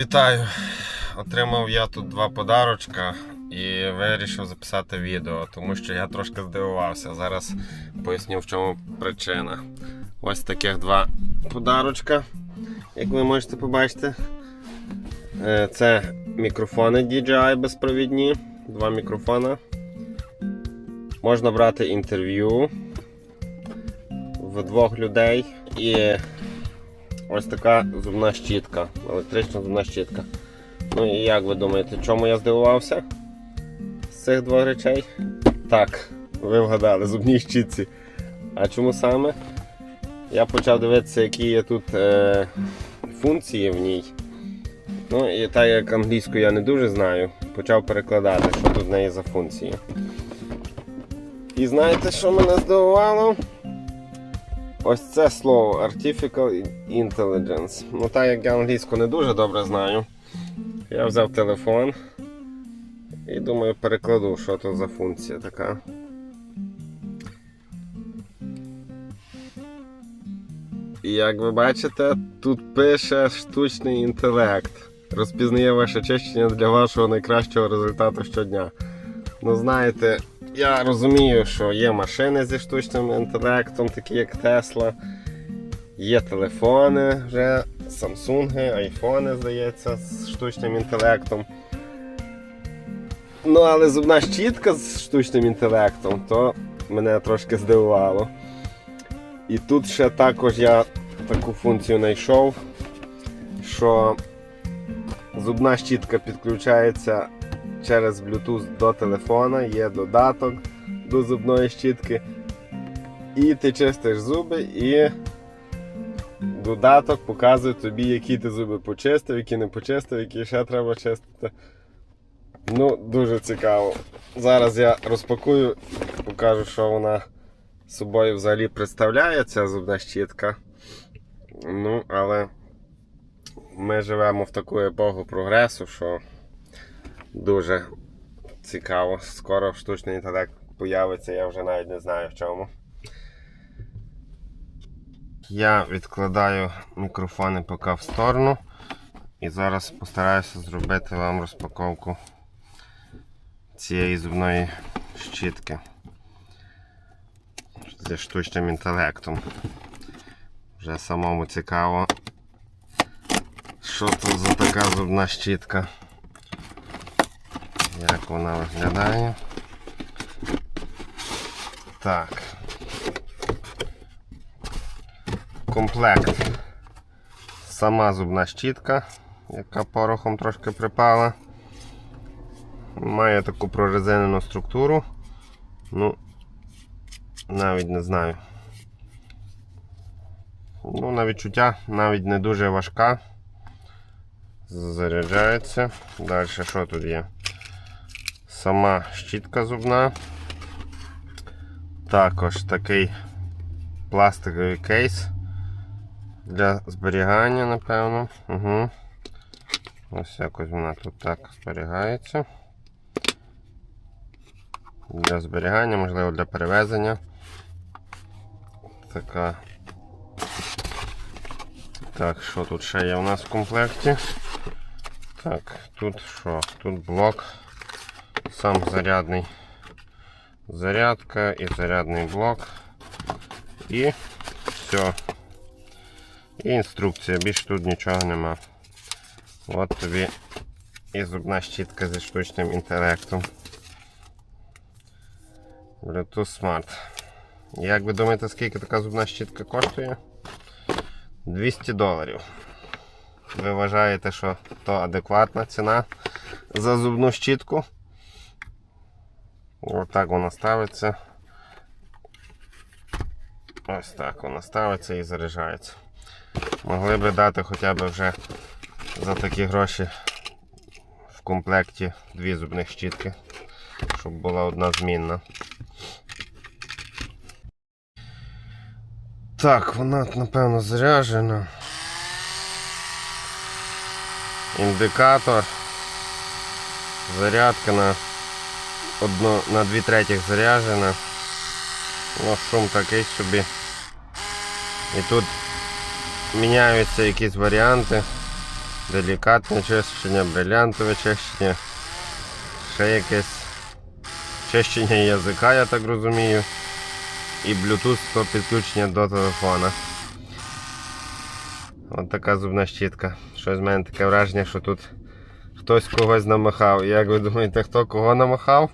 Вітаю! Отримав я тут два подарочка і вирішив записати відео, тому що я трошки здивувався. Зараз поясню, в чому причина. Ось таких два подарочка, як ви можете побачити. Е, Це мікрофони DJI безпровідні, два мікрофона. Можна брати інтерв'ю в двох людей і ось така зубна щітка, електрична зубна щітка. Ну і як ви думаєте, чому я здивувався з цих двох речей? Так, ви вгадали, зубній щітці. А чому саме? Я почав дивитися, які є тут е, функції в ній. Ну і так як англійську я не дуже знаю, почав перекладати, що тут в неї за функції. І знаєте, що мене здивувало? Ось це слово Artificial Intelligence. Ну так як я англійську не дуже добре знаю, я взяв телефон і думаю перекладу, що то за функція така. І як ви бачите, тут пише штучний інтелект. Розпізнає ваше чищення для вашого найкращого результату щодня. Ну, знаєте, я розумію, що є машини зі штучним інтелектом, такі як Tesla. Є телефони вже, Samsung, айфони, здається, з штучним інтелектом. Ну, але зубна щітка з штучним інтелектом, то мене трошки здивувало. І тут ще також я таку функцію знайшов, що зубна щітка підключається через Bluetooth до телефона, є додаток до зубної щітки. І ти чистиш зуби і додаток показує тобі, які ти зуби почистив, які не почистив, які ще треба чистити. Ну, дуже цікаво. Зараз я розпакую, покажу, що вона собою взагалі представляє, ця зубна щітка. Ну, але ми живемо в таку епоху прогресу, що дуже цікаво. Скоро штучний інтелект появиться, я вже навіть не знаю в чому. Я відкладаю мікрофони поки в сторону і зараз постараюся зробити вам розпаковку цієї зубної щітки зі штучним інтелектом. Вже самому цікаво, що тут за така зубна щітка. Як вона виглядає. Так. Комплект. Сама зубна щітка, яка порохом трошки припала. Має таку прорезинену структуру. Ну, навіть не знаю. Ну, на відчуття навіть не дуже важка. Заряджається. Далі що тут є? Сама щітка зубна. Також такий пластиковий кейс для зберігання, напевно. Угу. Ось якось вона тут так зберігається. Для зберігання, можливо, для перевезення. Така. Так, що тут ще є у нас в комплекті? Так, тут що? Тут блок, сам зарядний. Зарядка і зарядний блок. І все. І інструкція, більше тут нічого нема. От тобі і зубна щітка зі штучним інтелектом. Bluetooth Smart. Як ви думаєте, скільки така зубна щітка коштує? 200 доларів. Ви вважаєте, що то адекватна ціна за зубну щітку? Отак вона ставиться. Ось так вона ставиться і заряджається. Могли би дати хоча б вже за такі гроші в комплекті дві зубних щітки, щоб була одна змінна. Так, вона напевно заряджена. Індикатор. Зарядка на одну, на 2 третіх заряджена. Ну, шум такий собі. І тут міняються якісь варіанти. делікатне чищення, брилянтове чищення, ще якесь чищення язика, я так розумію. І Bluetooth то підключення до телефона. От така зубна щітка. Щось в мене таке враження, що тут хтось когось намахав. Як ви думаєте, хто кого намахав?